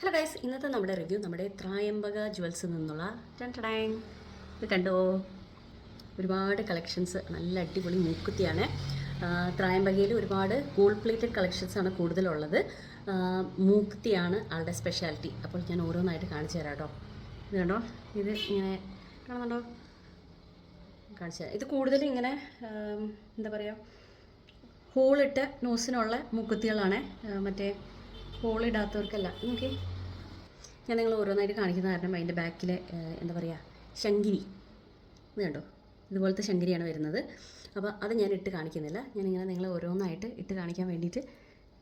Hello guys ഇന്നത്തെ നമ്മുടെ review നമ്മുടെ ത്രായംബക ജുവൽസിൽ നിന്നുള്ള ടടാങ് ഇത് കണ്ടോ? ഒരുപാട് കളക്ഷൻസ് നല്ല അടിപൊളി മൂക്കുത്തിയാണ്. ത്രായംബകയിൽ ഒരുപാട് ഗോൾഡ് പ്ലേറ്റഡ് കളക്ഷൻസാണ് കൂടുതലുള്ളത്. മൂക്കുത്തിയാണ് ആളുടെ സ്പെഷ്യാലിറ്റി അപ്പോൾ ഞാൻ ഓരോന്നായിട്ട് കാണിച്ചു തരാം കേട്ടോ. ഇത് കണ്ടോ? ഇത് ഇങ്ങനെ കാണുന്നുണ്ടോ? കാണിച്ചു തരാം. ഇത് കൂടുതലും ഇങ്ങനെ എന്താ പറയുക ഹോളിട്ട് നോസിനുള്ള മൂക്കുത്തികളാണ്. മറ്റേ ഹോളിടാത്തവർക്കല്ല. നോക്കി ഞാൻ നിങ്ങൾ ഓരോന്നായിട്ട് കാണിക്കുന്ന കാരണം അതിന്റെ ബാക്കിൽ എന്താ പറയുക ശങ്കിരി. കണ്ടോ? ഇതുപോലത്തെ ശങ്കരിയാണ് വരുന്നത്. അപ്പോൾ അത് ഞാൻ ഇട്ട് കാണിക്കുന്നില്ല. ഞാനിങ്ങനെ നിങ്ങളെ ഓരോന്നായിട്ട് ഇട്ട് കാണിക്കാൻ വേണ്ടിയിട്ട്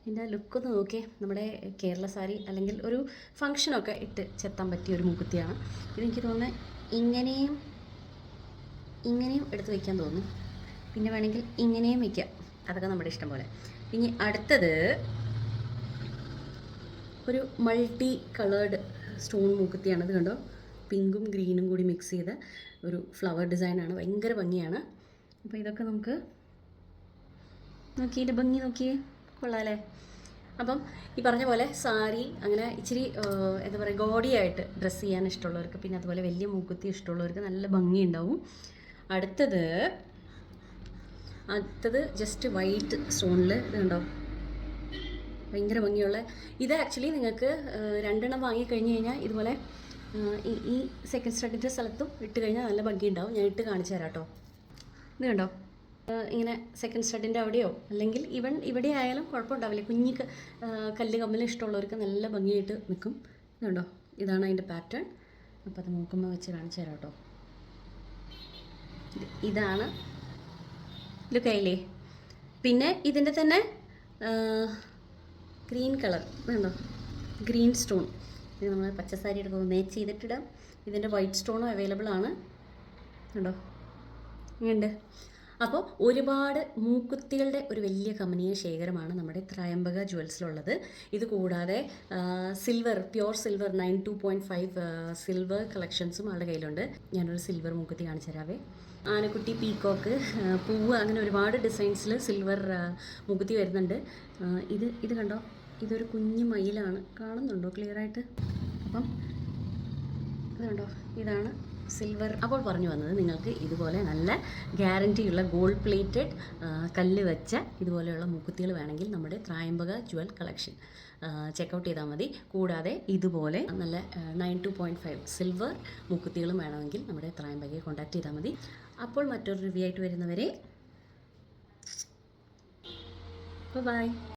ഇതിന്റെ ലുക്കൊന്ന് നോക്കി നമ്മുടെ കേരള സാരി അല്ലെങ്കിൽ ഒരു ഫങ്ഷനൊക്കെ ഇട്ട് ചെത്താൻ പറ്റിയ ഒരു മൂക്കുത്തിയാണ്. ഇതെനിക്ക് തോന്നുന്നത് ഇങ്ങനെയും ഇങ്ങനെയും എടുത്ത് വയ്ക്കാൻ തോന്നുന്നു. പിന്നെ വേണമെങ്കിൽ ഇങ്ങനെയും വയ്ക്കാം അതൊക്കെ നമ്മുടെ ഇഷ്ടം പോലെ. ഇനി അടുത്തത് ഒരു മൾട്ടി കളേർഡ് സ്റ്റോൺ മൂക്കുത്തിയാണ് ഇത് കണ്ടോ? പിങ്കും ഗ്രീനും കൂടി മിക്സ് ചെയ്ത ഒരു ഫ്ലവർ ഡിസൈനാണ് ഭയങ്കര ഭംഗിയാണ്. അപ്പോൾ ഇതൊക്കെ നമുക്ക് നോക്കി ഇതിന്റെ ഭംഗി നോക്കിയേ കൊള്ളാമല്ലേ അപ്പം ഈ പറഞ്ഞ പോലെ സാരി അങ്ങനെ ഇച്ചിരി എന്താ പറയുക ഗോഡിയായിട്ട് ഡ്രസ്സ് ചെയ്യാൻ ഇഷ്ടമുള്ളവർക്ക് പിന്നെ അതുപോലെ വലിയ മൂക്കുത്തി ഇഷ്ടമുള്ളവർക്ക് നല്ല ഭംഗി ഉണ്ടാവും. അടുത്തത് അടുത്തത് ജസ്റ്റ് വൈറ്റ് സ്റ്റോണിൽ ഇത് കണ്ടോ? ഭയങ്കര ഭംഗിയുള്ള. ഇത് ആക്ച്വലി നിങ്ങൾക്ക് രണ്ടെണ്ണം വാങ്ങിക്കഴിഞ്ഞ് കഴിഞ്ഞാൽ ഇതുപോലെ ഈ സെക്കൻഡ് സ്റ്റഡിന്റെ സ്ഥലത്തും ഇട്ട് കഴിഞ്ഞാൽ നല്ല ഭംഗി ഉണ്ടാവും ഞാൻ ഇട്ട് കാണിച്ചു തരാം കേട്ടോ ഇത് കണ്ടോ? ഇങ്ങനെ സെക്കൻഡ് സ്റ്റഡിന്റെ അവിടെയോ അല്ലെങ്കിൽ ഇവൻ ഇവിടെ ആയാലും കുഴപ്പമുണ്ടാവില്ല. കുഞ്ഞി കല്ല് കമ്മൽ ഇഷ്ടമുള്ളവർക്ക് നല്ല ഭംഗിയായിട്ട് നിൽക്കും. ഇത് കണ്ടോ? ഇതാണ് അതിന്റെ പാറ്റേൺ അപ്പോൾ അത് നോക്കുമ്പോൾ വെച്ച് കാണിച്ചു തരാം കേട്ടോ. ഇത് ഇതാണ് ലുക്കയില്ലേ പിന്നെ ഇതിന്റെ തന്നെ ഗ്രീൻ കളർ വേണ്ടോ? Green stone. ഇത് നമ്മൾ പച്ചസാരി എടുക്കുമ്പോൾ മേച്ച് ചെയ്തിട്ടിടാം. ഇതിന്റെ വൈറ്റ് സ്റ്റോണും അവൈലബിൾ ആണ്. കണ്ടോ? ഇങ്ങുണ്ട്. അപ്പോൾ ഒരുപാട് മൂക്കുത്തികളുടെ ഒരു വലിയ കമ്പനിയ ശേഖരമാണ് നമ്മുടെ ത്രയംബക ജുവൽസിലുള്ളത്. ഇത് കൂടാതെ silver pure silver nine two point five silver കളക്ഷൻസും ആളുടെ കയ്യിലുണ്ട്. ഞാനൊരു സിൽവർ മൂക്കുത്തി കാണിച്ചു തരാവേ. ആനക്കുട്ടി പീക്കോക്ക് പൂവ് അങ്ങനെ ഒരുപാട് ഡിസൈൻസിൽ സിൽവർ മൂക്കുത്തി വരുന്നുണ്ട്. ഇത് ഇത് കണ്ടോ? ഇതൊരു കുഞ്ഞു മയിലാണ്. കാണുന്നുണ്ടോ? ക്ലിയർ ആയിട്ട്? അപ്പം ഇതുണ്ടോ? ഇതാണ് സിൽവർ അപ്പോൾ പറഞ്ഞു വന്നത് നിങ്ങൾക്ക് ഇതുപോലെ നല്ല ഗ്യാരണ്ടിയുള്ള ഗോൾഡ് പ്ലേറ്റഡ് കല്ല് വെച്ച ഇതുപോലെയുള്ള മൂക്കുത്തികൾ വേണമെങ്കിൽ നമ്മുടെ ത്രായംബക ജുവൽ കളക്ഷൻ ചെക്കൗട്ട് ചെയ്താൽ മതി. കൂടാതെ ഇതുപോലെ നല്ല nine two point five silver മൂക്കുത്തികളും വേണമെങ്കിൽ നമ്മുടെ ത്രായംബകയെ കോൺടാക്ട് ചെയ്താൽ മതി. അപ്പോൾ മറ്റൊരു റിവ്യൂ ആയിട്ട് വരുന്നവരെ ബൈ